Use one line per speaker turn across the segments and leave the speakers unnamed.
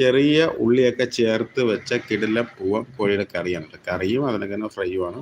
ചെറിയ ഉള്ളിയൊക്കെ ചേർത്ത് വെച്ച കിടിലം പൂവൻ കോഴിയുടെ കറിയാണ് കറിയും അതിനൊക്കെ തന്നെ ഫ്രൈയുമാണ്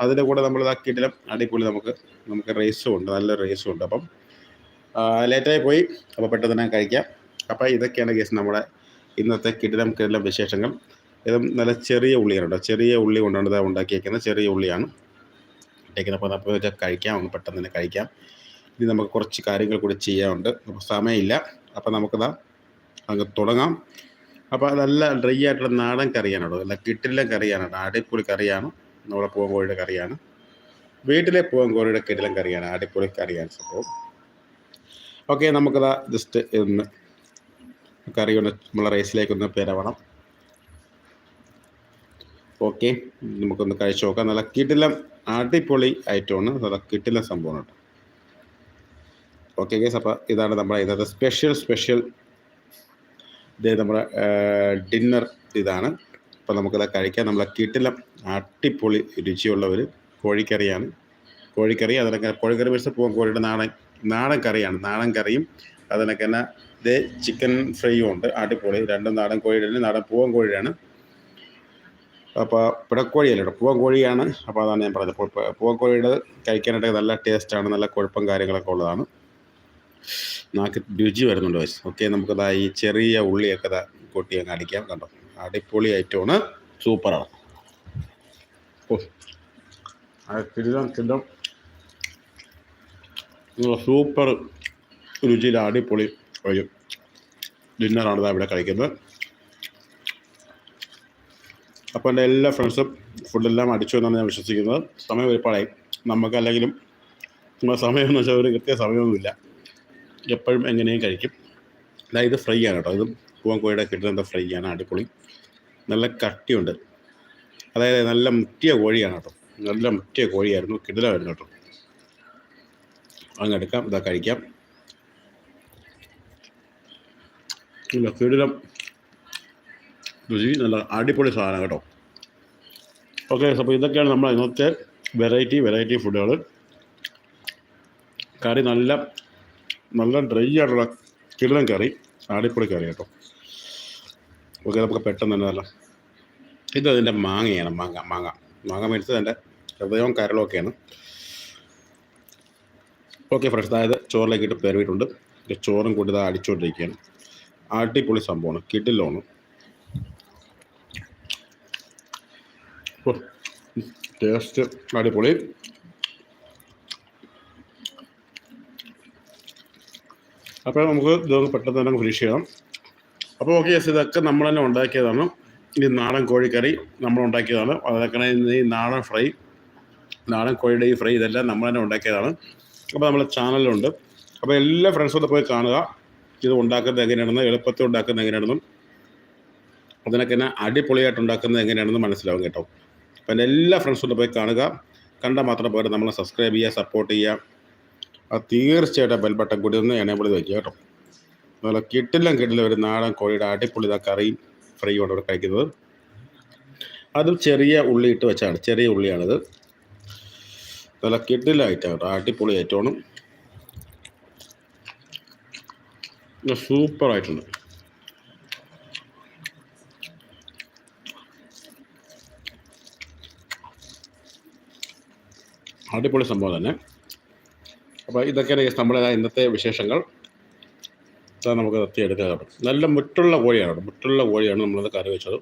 അതിന്റെ കൂടെ നമ്മൾ ആ കിടിലം അടിപൊളി നമുക്ക് നമുക്ക് റേസും ഉണ്ട് നല്ല റേസും ഉണ്ട്. അപ്പം ലേറ്റായി പോയി. അപ്പോൾ പെട്ടെന്ന് തന്നെ കഴിക്കാം. അപ്പോൾ ഇതൊക്കെയാണ് കേസ് നമ്മുടെ ഇന്നത്തെ കിടിലം കിടിലം വിശേഷങ്ങൾ. ഇതും നല്ല ചെറിയ ഉള്ളിയാണ് ചെറിയ ഉള്ളി കൊണ്ടാണ് ഇത് ഉണ്ടാക്കിയേക്കുന്നത്. ചെറിയ ഉള്ളിയാണ്. ഇട്ടേക്കുന്നത് അപ്പോൾ നമുക്ക് കഴിക്കാം. ഒന്ന് പെട്ടെന്ന് തന്നെ കഴിക്കാം. ഇനി നമുക്ക് കുറച്ച് കാര്യങ്ങൾ കൂടി ചെയ്യാനുണ്ട്. അപ്പോൾ സമയമില്ല. അപ്പോൾ നമുക്കിതാ അങ്ങ് തുടങ്ങാം. അപ്പോൾ നല്ല ഡ്രൈ ആയിട്ടുള്ള നാടൻ കറിയാണ് കേട്ടോ നല്ല കിട്ടില്ല കറിയാണ് അടിപൊളി കറിയാണ്. നമ്മുടെ പൂവൻ കോഴിയുടെ കറിയാണ്. വീട്ടിലെ പൂവൻ കോഴിയുടെ കിടിലം കറിയാണ്. അടിപൊളി കറിയാണ് സംഭവം. ഓക്കെ നമുക്കതാ ജസ്റ്റ് ഇന്ന് കറി ഒന്ന് നമ്മളെ റൈസിലേക്ക് ഒന്ന് പെരവണം. ഓക്കെ നമുക്കൊന്ന് കഴിച്ചു നോക്കാം. നല്ല കിടിലം അടിപൊളി ഐറ്റമാണ്. നല്ല കിടിലം സംഭവമാണ് ഓക്കെ ഗേസ് അപ്പോൾ ഇതാണ് നമ്മുടെ ഇന്നത്തെ സ്പെഷ്യൽ സ്പെഷ്യൽ ഇത് നമ്മുടെ ഡിന്നർ ഇതാണ്. അപ്പോൾ നമുക്കത് കഴിക്കാം. നമ്മളെ കിട്ടിലം അടിപൊളി രുചിയുള്ള ഒരു കോഴിക്കറിയാണ്. കോഴിക്കറി അതിനൊക്കെ കോഴിക്കറി വെച്ച് പോകാൻ കോഴിയുടെ നാടൻ നാടൻ കറിയാണ്. നാടൻ കറിയും അതിനൊക്കെ തന്നെ ഇത് ചിക്കൻ ഫ്രൈയും ഉണ്ട്. അടിപൊളി. രണ്ടും നാടൻ കോഴിയുടെ നാടൻ പൂവൻ കോഴിയാണ് അപ്പോൾ പിടക്കോഴിയല്ല പൂവൻ കോഴിയാണ്. അപ്പോൾ അതാണ് ഞാൻ പറഞ്ഞത്. പൂവൻ കോഴിയുടെ കഴിക്കാനായിട്ട് നല്ല ടേസ്റ്റാണ്. നല്ല കുഴപ്പം കാര്യങ്ങളൊക്കെ ഉള്ളതാണ്. നാക്ക് രുചി വരുന്നുണ്ട് വയസ്സ് ഓക്കെ നമുക്കതാ ഈ ചെറിയ ഉള്ളിയൊക്കെ ഇതാ കൊട്ടി അങ്ങ് അടിക്കാം. കണ്ടോ? അടിപൊളി ഐറ്റമാണ്. സൂപ്പറാണ് ഓ. സൂപ്പർ രുചിയിൽ അടിപൊളി ഒരു ഡിന്നറാണ് ഇവിടെ കഴിക്കുന്നത്. അപ്പോൾ എന്റെ എല്ലാ ഫ്രണ്ട്സും ഫുഡെല്ലാം അടിച്ചു എന്നാണ് ഞാൻ വിശ്വസിക്കുന്നത്. സമയം ഒരുപാടായി. നമുക്കല്ലെങ്കിലും നമ്മുടെ സമയം എന്ന് വെച്ചാൽ ഒരു കൃത്യ സമയമൊന്നുമില്ല. എപ്പോഴും എങ്ങനെയും കഴിക്കും. അതായത് ഫ്രൈ ആണ് കേട്ടോ. ഇത് പൂവൻ കോഴിയുടെ കിട്ടുന്ന ഫ്രൈ ആണ് അടിപൊളി. നല്ല കട്ടിയുണ്ട്. അതായത് നല്ല മുറ്റിയ കോഴിയാണ് കേട്ടോ. നല്ല മുറ്റിയ കോഴിയായിരുന്നു കിടിലമായിരുന്നു കേട്ടോ. അങ്ങ് എടുക്കാം ഇതാ കഴിക്കാം. ഇല്ല കിടിലം രുചി നല്ല അടിപൊളി സാധനം കേട്ടോ. ഓക്കെ അപ്പോൾ ഇതൊക്കെയാണ് നമ്മൾ ഇന്നത്തെ വെറൈറ്റി വെറൈറ്റി ഫുഡുകൾ കറി നല്ല നല്ല ഡ്രൈ ആയിട്ടുള്ള കിടിലൻ കറി ആടിപ്പൊടി കറി കേട്ടോ. ഓക്കെ നമുക്ക് പെട്ടെന്ന് തന്നെ നല്ല ഇത് അതിന്റെ മാങ്ങയാണ് മാങ്ങ മാങ്ങ. മാങ്ങ മേടിച്ചത് എന്റെ ഹൃദയവും കരളും ഒക്കെയാണ്. ഓക്കെ ഫ്രഷ് അതായത് ചോറിലേക്ക് ഇട്ട് പെരവിട്ടുണ്ട് ചോറും കൂടി ഇത് അടിച്ചുകൊണ്ടിരിക്കുകയാണ്. അടിപൊളി സംഭവമാണ് കിഡിലോണ് ടേസ്റ്റ് അടിപൊളി. അപ്പോൾ നമുക്ക് ഇതൊന്ന് പെട്ടെന്ന് തന്നെ ഫിനിഷ് ചെയ്യാം. അപ്പോൾ ഓക്കെ യെസ് ഇതൊക്കെ നമ്മൾ തന്നെ ഉണ്ടാക്കിയതാണ്. ഈ നാടൻ കോഴിക്കറി നമ്മൾ ഉണ്ടാക്കിയതാണ്. അതൊക്കെ ഈ നാടൻ ഫ്രൈ നാടൻ കോഴിയുടെ ഈ ഫ്രൈ ഇതെല്ലാം നമ്മൾ തന്നെ ഉണ്ടാക്കിയതാണ്. അപ്പോൾ നമ്മുടെ ചാനലുണ്ട് അപ്പോൾ എല്ലാ ഫ്രണ്ട്സും ഒന്ന് പോയി കാണുക. ഇത് ഉണ്ടാക്കുന്നത് എങ്ങനെയാണെന്ന് എളുപ്പത്തിൽ ഉണ്ടാക്കുന്നത് എങ്ങനെയാണെന്നും അതിനൊക്കെ തന്നെ അടിപൊളിയായിട്ട് ഉണ്ടാക്കുന്നത് എങ്ങനെയാണെന്ന് മനസ്സിലാവും കേട്ടോ. അപ്പോൾ എല്ലാ ഫ്രണ്ട്സും ഒന്ന് പോയി കാണുക. കണ്ടാൽ മാത്രം പോരാ നമ്മളെ സബ്സ്ക്രൈബ് ചെയ്യുക സപ്പോർട്ട് ചെയ്യുക. അത് തീർച്ചയായിട്ടും ബെൽ ബട്ടൺ കൂടി ഒന്ന് എനേബിൾ ചെയ്ത് വയ്ക്കുക കേട്ടോ. അതുപോലെ കിട്ടില്ല കിട്ടില്ല ഒരു നാടൻ കോഴിയുടെ അടിപൊളി ഇതാ കറിയും ഫ്രൈ കൊണ്ട് ഇവിടെ കഴിക്കുന്നത്. അതും ചെറിയ ഉള്ളി ഇട്ട് വെച്ചാണ് ചെറിയ ഉള്ളിയാണിത്. നല്ല കിട്ടില്ല ഐറ്റം കേട്ടോ അടിപൊളി ഐറ്റമാണ്. സൂപ്പർ ആയിട്ടുണ്ട്. അടിപൊളി സംഭവം തന്നെ. അപ്പോൾ ഇതൊക്കെയാണ് നമ്മുടെ ഇന്നത്തെ വിശേഷങ്ങൾ. നമുക്ക് നിർത്തിയെടുക്കുക കേട്ടോ നല്ല മുറ്റുള്ള കോഴിയാണ്. മുറ്റുള്ള കോഴിയാണ് നമ്മളത് കറി വെച്ചത്.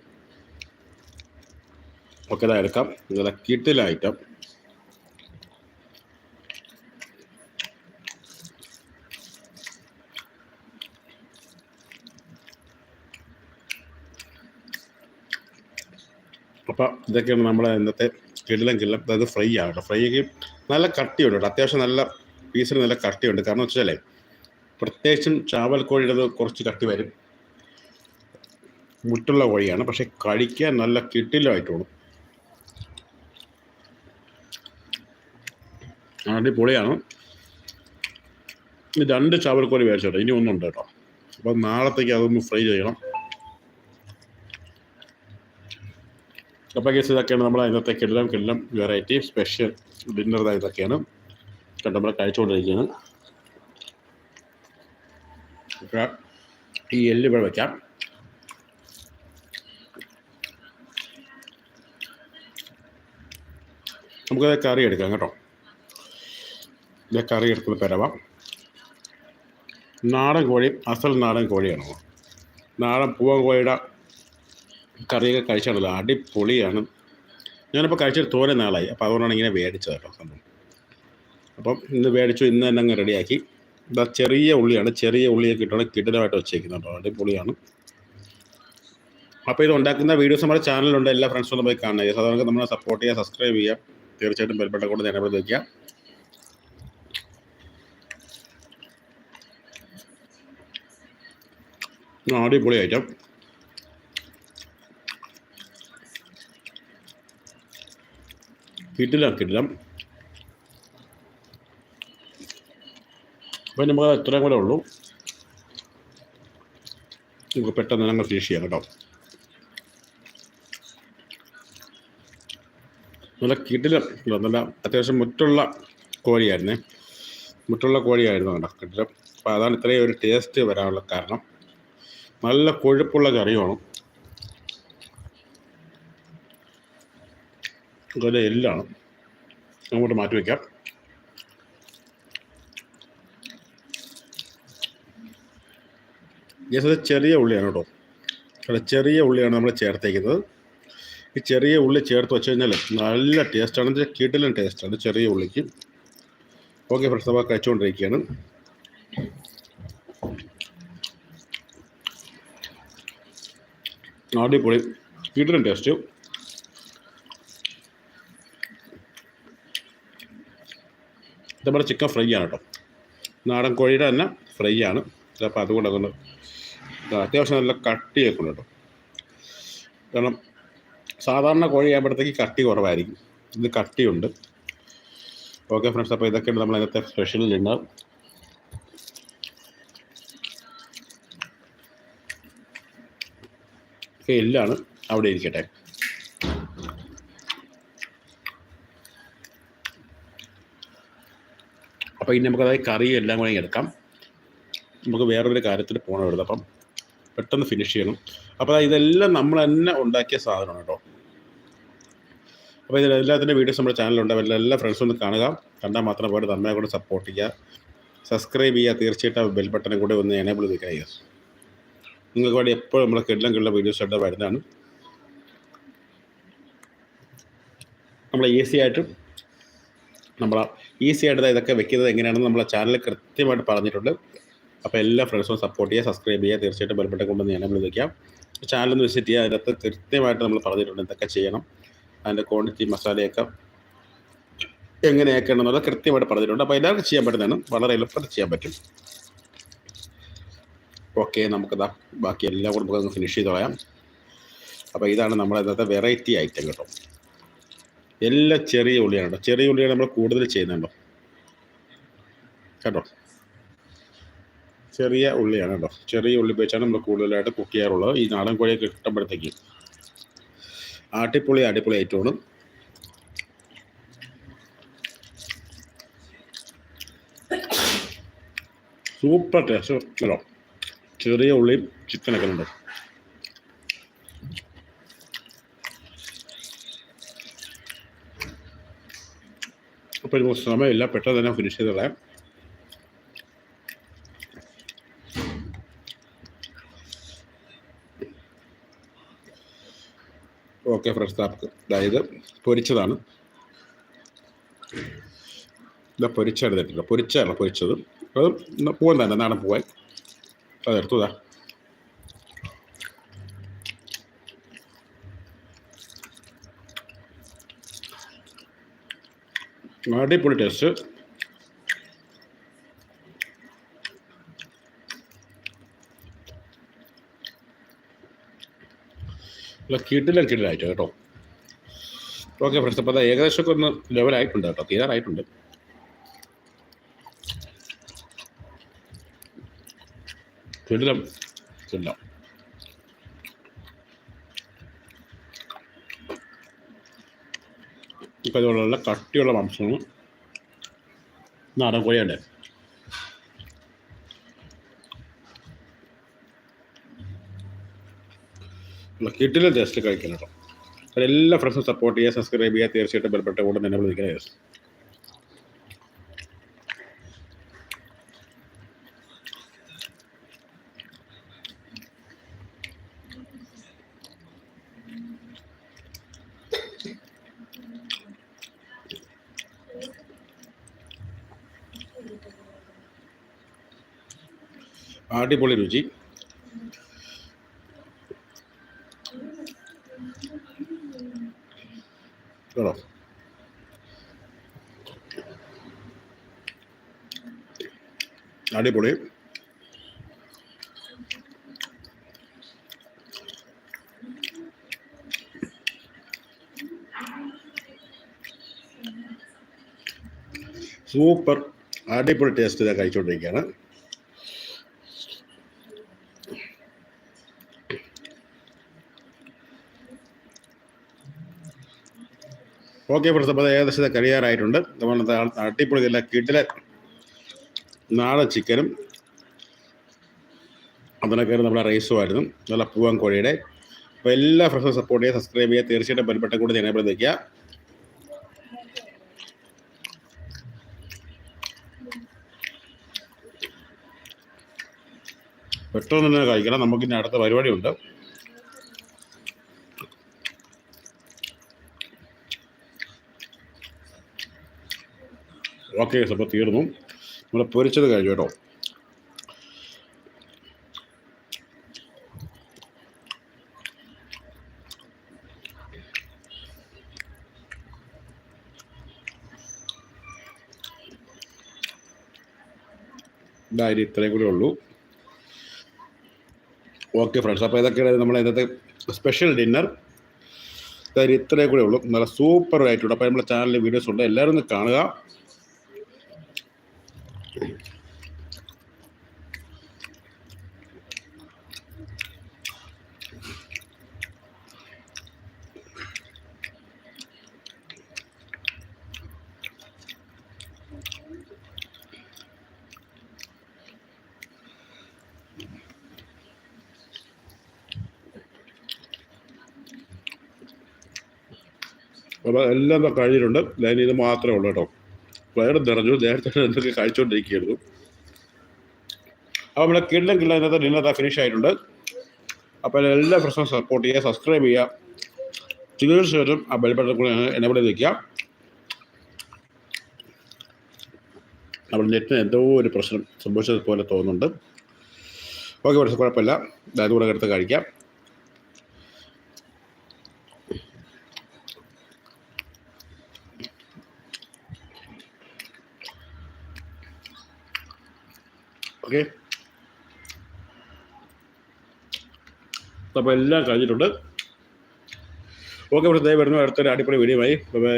ഒക്കെ ഇതാ എടുക്കാം. നല്ല കിട്ടില ഐറ്റം. അപ്പോൾ ഇതൊക്കെയാണ് നമ്മളെ ഇന്നത്തെ കിടിലം കിടിലം അതായത് ഫ്രൈ ആകട്ടെ കേട്ടോ ഫ്രൈക്ക് നല്ല കട്ടിയുണ്ട് കേട്ടോ. അത്യാവശ്യം നല്ല പീസിന് നല്ല കട്ടിയുണ്ട്. കാരണം വെച്ചാലേ പ്രത്യേകിച്ചും ചാവൽ കോഴിയുടെ കുറച്ച് കട്ടി വരും. മുട്ടുള്ള കോഴിയാണ്. പക്ഷെ കഴിക്കാൻ നല്ല കിട്ടിലായിട്ടുള്ളൂ അടിപൊളിയാണ്. രണ്ട് കോഴി മേടിച്ചോട്ടെ. ഇനി ഒന്നുണ്ട് കേട്ടോ. അപ്പം നാളത്തേക്ക് അതൊന്ന് ഫ്രൈ ചെയ്യണം. അപ്പോൾ കേസ് ഇതൊക്കെയാണ് നമ്മൾ ഇന്നത്തെ എല്ലാം കിടലം വെറൈറ്റി സ്പെഷ്യൽ ഡിന്നർ ഇതൊക്കെയാണ്. കണ്ടമ്പോൾ കഴിച്ചുകൊണ്ടിരിക്കുകയാണ്. ഈ എല്ല് ഇവിടെ വെക്കാം. നമുക്കത് കറി എടുക്കാം കേട്ടോ. ഇത് കറി എടുക്കുന്ന പെരവാം. നാടൻ കോഴി അസൽ നാടൻ കോഴിയാണോ നാടൻ പൂവൻ കോഴിയുടെ കറിയൊക്കെ കഴിച്ചാണല്ലോ. അടിപൊളിയാണ്. ഞാനിപ്പോൾ കഴിച്ചൊരു തോരെ നാളായി. അപ്പോൾ അതുകൊണ്ടാണ് ഇങ്ങനെ വേടിച്ചത് കേട്ടോ സംഭവം. അപ്പം ഇന്ന് മേടിച്ചു ഇന്ന് തന്നെ അങ്ങ് റെഡിയാക്കി. ഇതാ ചെറിയ ഉള്ളിയാണ് ചെറിയ ഉള്ളിയൊക്കെ ഇട്ടാണ് കിടിലമായിട്ട് വെച്ചേക്കുന്നത് കേട്ടോ. അടിപൊളിയാണ്. അപ്പോൾ ഇത് ഉണ്ടാക്കുന്ന വീഡിയോസ് നമ്മുടെ ചാനലിലുണ്ട് എല്ലാ ഫ്രണ്ട്സും പോയി കാണുക. സാധാരണ നമ്മളെ സപ്പോർട്ട് ചെയ്യുക സബ്സ്ക്രൈബ് ചെയ്യുക. തീർച്ചയായിട്ടും ബെൽബട്ട കൊണ്ട് ഞാനവിടെ വയ്ക്കുക അടിപൊളി ഐറ്റം കിട്ടില്ല കിട്ടില്ല അപ്പം നമുക്ക് ഇത്രയും കൂടെ ഉള്ളൂ. നമുക്ക് പെട്ടെന്ന് ഞങ്ങൾ ഫിനിഷ് ചെയ്യാം കേട്ടോ. നല്ല കിടിലം നല്ല അത്യാവശ്യം മുറ്റുള്ള കോഴിയായിരുന്നേ. മുറ്റുള്ള കോഴിയായിരുന്നു കേട്ടോ കിടിലം അപ്പോൾ അതാണ് ഇത്രയും ഒരു ടേസ്റ്റ് വരാനുള്ള കാരണം. നല്ല കൊഴുപ്പുള്ള കറി വേണം അതുപോലെ എല്ലാണ്. അങ്ങോട്ട് മാറ്റി വയ്ക്കാം ജസ്റ്റ് ഒരു ചെറിയ ഉള്ളിയാണ് കേട്ടോ. അവിടെ ചെറിയ ഉള്ളിയാണ് നമ്മൾ ചേർത്തേക്കുന്നത്. ഈ ചെറിയ ഉള്ളി ചേർത്ത് വെച്ച് കഴിഞ്ഞാൽ നല്ല ടേസ്റ്റാണ് ഇത് കിടിലൻ ടേസ്റ്റാണ് ചെറിയ ഉള്ളിക്ക്. ഓക്കെ ഫ്രണ്ട്സ് അപ്പോൾ കഴിച്ചുകൊണ്ടിരിക്കുകയാണ് അടിപൊളി. കിടിലൻ ടേസ്റ്റ് നമ്മുടെ ചിക്കൻ ഫ്രൈ ആണ് കേട്ടോ. നാടൻ കോഴിയുടെ തന്നെ ഫ്രൈ ആണ്. അപ്പോൾ അതുകൊണ്ട് അതുകൊണ്ട് അത്യാവശ്യം നല്ല കട്ടിയൊക്കെ ഉണ്ട് കേട്ടോ. കാരണം സാധാരണ കോഴി ആകുമ്പോഴത്തേക്ക് കട്ടി കുറവായിരിക്കും. ഇത് കട്ടിയുണ്ട്. ഓക്കെ ഫ്രണ്ട്സ് അപ്പോൾ ഇതൊക്കെയാണ് നമ്മൾ അതിനകത്തെ സ്പെഷ്യലിൽ ഉണ്ടാവും എല്ലാണ് അവിടെ ഇരിക്കട്ടെ. അപ്പോൾ ഇനി നമുക്കതായി കറിയും എല്ലാം കൂടെ എടുക്കാം. നമുക്ക് വേറൊരു കാര്യത്തിൽ പോകണം ഇവിടുന്ന് അപ്പം പെട്ടെന്ന് ഫിനിഷ് ചെയ്യണം. അപ്പോൾ ഇതെല്ലാം നമ്മൾ തന്നെ ഉണ്ടാക്കിയ സാധനമാണ് കേട്ടോ. അപ്പോൾ ഇതിൽ വീഡിയോസ് നമ്മുടെ ചാനലുണ്ട് എല്ലാ എല്ലാ ഫ്രണ്ട്സും ഒന്ന് കാണുക. കണ്ടാൽ മാത്രം പോലെ നമ്മളെ കൂടെ സപ്പോർട്ട് ചെയ്യുക. സബ്സ്ക്രൈബ് ചെയ്യുക. തീർച്ചയായിട്ടും ബെൽ ബട്ടണും കൂടെ ഒന്ന് എനേബിൾ ചെയ്ത് യെസ് നിങ്ങൾക്ക് വേണ്ടി എപ്പോഴും നമ്മളെ കിടലം കിടല വീഡിയോസ് ആയിട്ട് വരുന്നതാണ്. നമ്മൾ ഈസി ആയിട്ട് നമ്മൾ ഈസി ആയിട്ട് ഇതൊക്കെ വെക്കുന്നത് എങ്ങനെയാണെന്ന് നമ്മളെ ചാനലിൽ കൃത്യമായിട്ട് പറഞ്ഞിട്ടുണ്ട്. അപ്പോൾ എല്ലാ ഫ്രണ്ട്സും സപ്പോർട്ട് ചെയ്യുക സബ്സ്ക്രൈബ് ചെയ്യുക തീർച്ചയായിട്ടും ബെൽബട്ടൺ കൊണ്ടുവന്ന് ഞാൻ വിളിക്കാം ചാനലൊന്ന് വിസിറ്റ് ചെയ്യുക അതിനകത്ത് കൃത്യമായിട്ട് നമ്മൾ പറഞ്ഞിട്ടുണ്ട് എന്തൊക്കെ ചെയ്യണം അതിന്റെ ക്വാണ്ടിറ്റി മസാലയൊക്കെ എങ്ങനെയൊക്കെ ഉണ്ടെന്നുള്ളത് കൃത്യമായിട്ട് പറഞ്ഞിട്ടുണ്ട്. അപ്പോൾ എല്ലാവർക്കും ചെയ്യാൻ പറ്റുന്നതാണ് വളരെ എളുപ്പത്തിൽ ചെയ്യാൻ പറ്റും. ഓക്കെ നമുക്കതാ ബാക്കി എല്ലാം കൂടെ നമുക്ക് ഫിനിഷ് ചെയ്ത് കളയാം. അപ്പോൾ ഇതാണ് നമ്മുടെ ഇന്നത്തെ വെറൈറ്റി ഐറ്റം കേട്ടോ. എല്ലാം ചെറിയ ഉള്ളിയാണ് കേട്ടോ. ചെറിയ ഉള്ളിയാണ് നമ്മൾ കൂടുതൽ ചെയ്യുന്നുണ്ടോ കേട്ടോ. ചെറിയ ഉള്ളിയാണ് കേട്ടോ. ചെറിയ ഉള്ളി വെച്ചാണ് നമ്മൾ കൂടുതലായിട്ട് കുക്ക് ചെയ്യാറുള്ളത്. ഈ നാടൻ കോഴിയൊക്കെ കിട്ടുമ്പോഴത്തേക്ക്. ആട്ടിപ്പൊളി അടിപൊളി ഐറ്റമാണ് സൂപ്പർ ടേസ്റ്റ് ചെറിയ ഉള്ളിയും ചിക്കനൊക്കെ ഉണ്ട്. അപ്പോൾ സമയമില്ല. പെട്ടെന്ന് തന്നെ ഫിനിഷ് ചെയ്ത് ഓക്കെ ഫ്രഷ് താപ്പ് അതായത് പൊരിച്ചതാണ്. ഇതാ പൊരിച്ചെടുത്തിട്ടില്ല പൊരിച്ചാണ് പൊരിച്ചത്. അത് പൂവൻ തന്നെ നാടൻ പൂവൻ അതെടുത്തു ഇതാ. അടിപൊളി ടേസ്റ്റ്. അല്ല കിട്ടില്ല കിടിലായിട്ട് കേട്ടോ. ഓക്കെ ഫ്രണ്ട്സ് അപ്പോൾ ഏകദേശം ഏകദേശമൊക്കെ ഒന്ന് ലെവലായിട്ടുണ്ട് കേട്ടോ തീരാറായിട്ടുണ്ട് കിടിലം കിടിലം. ഇപ്പം ഇതുപോലുള്ള കട്ടിയുള്ള മാംസങ്ങളും നാടൻ കോഴിയുണ്ട്. കിട്ടിലെ ജസ്റ്റ് കഴിക്കണം കേട്ടോ. എല്ലാ ഫ്രണ്ട്സും സപ്പോർട്ട് ചെയ്യുക സബ്സ്ക്രൈബ് ചെയ്യുക തീർച്ചയായിട്ടും ബലപ്പെട്ട കൂടെ തന്നെ വിളിക്കുക ദിവസം അടിപൊളി രുചി. കേട്ടോ അടിപൊളി സൂപ്പർ അടിപൊളി ടേസ്റ്റ് ഇതാ കഴിച്ചുകൊണ്ടിരിക്കുകയാണ് ഓക്കെ പ്രസ് അപ്പോൾ ഏകദേശം കഴിയാറായിട്ടുണ്ട് നമ്മൾ അടിപൊളി നല്ല കിടില നാടൻ ചിക്കനും. അതിനൊക്കെ നമ്മുടെ റൈസുമായിരുന്നു നല്ല പൂവൻ കോഴിയുടെ. അപ്പോൾ എല്ലാ ഫ്രണ്ട്സും സപ്പോർട്ട് ചെയ്യുക സബ്സ്ക്രൈബ് ചെയ്യുക. തീർച്ചയായിട്ടും ബലപ്പെട്ട കൂടി എനേബിൾ നിൽക്കുക പെട്ടെന്ന് തന്നെ കഴിക്കണം. നമുക്കിനി അടുത്ത പരിപാടിയുണ്ട് ഓക്കെ അപ്പോൾ തീർന്നു. നമ്മൾ പൊരിച്ചത് കഴിഞ്ഞു കേട്ടോ. ഇതായി ഇത്രയും കൂടെ ഉള്ളൂ. ഓക്കെ ഫ്രണ്ട്സ് അപ്പോൾ ഇതൊക്കെയാണ് നമ്മളെ ഇന്നത്തെ സ്പെഷ്യൽ ഡിന്നർ ഇതായി ഇത്രയും കൂടെ ഉള്ളൂ. നല്ല സൂപ്പർ ആയിട്ടുണ്ട് അപ്പോൾ നമ്മുടെ ചാനലിൽ വീഡിയോസ് ഉണ്ട്. എല്ലാവരും ഒന്ന് കാണുക. അപ്പോൾ എല്ലാം കഴിഞ്ഞിട്ടുണ്ട്. ലൈനിൽ ഇത് മാത്രമേ ഉള്ളൂ കേട്ടോ. വേറെ നിറഞ്ഞു. നേരത്തെ എന്തൊക്കെ കഴിച്ചുകൊണ്ടിരിക്കുകയായിരുന്നു അപ്പോൾ നമ്മുടെ കിണ്ണം കിള്ള ഇന്നത്തെ ഡിന്നർ ഫിനിഷ് ആയിട്ടുണ്ട്. അപ്പോൾ എല്ലാ പ്രശ്നവും സപ്പോർട്ട് ചെയ്യുക സബ്സ്ക്രൈബ് ചെയ്യുക. തീർച്ചയായിട്ടും ആ ബെൽബട്ടൺ കൂടെ എന്നെ ഇവിടെ നിൽക്കുക നമ്മുടെ നെറ്റിന് എന്തോ ഒരു പ്രശ്നം സംഭവിച്ചതുപോലെ തോന്നുന്നുണ്ട്. ഓക്കെ കുഴപ്പമില്ല. അതായത് കൂടെ എടുത്ത് കഴിക്കാം. ഓക്കെ. അപ്പോൾ എല്ലാം കഴിഞ്ഞിട്ടുണ്ട്. ഓക്കെ ഇവിടെ ദയവായിരുന്നു അടുത്തൊരു അടിപൊളി വീഡിയോ ആയി ബൈ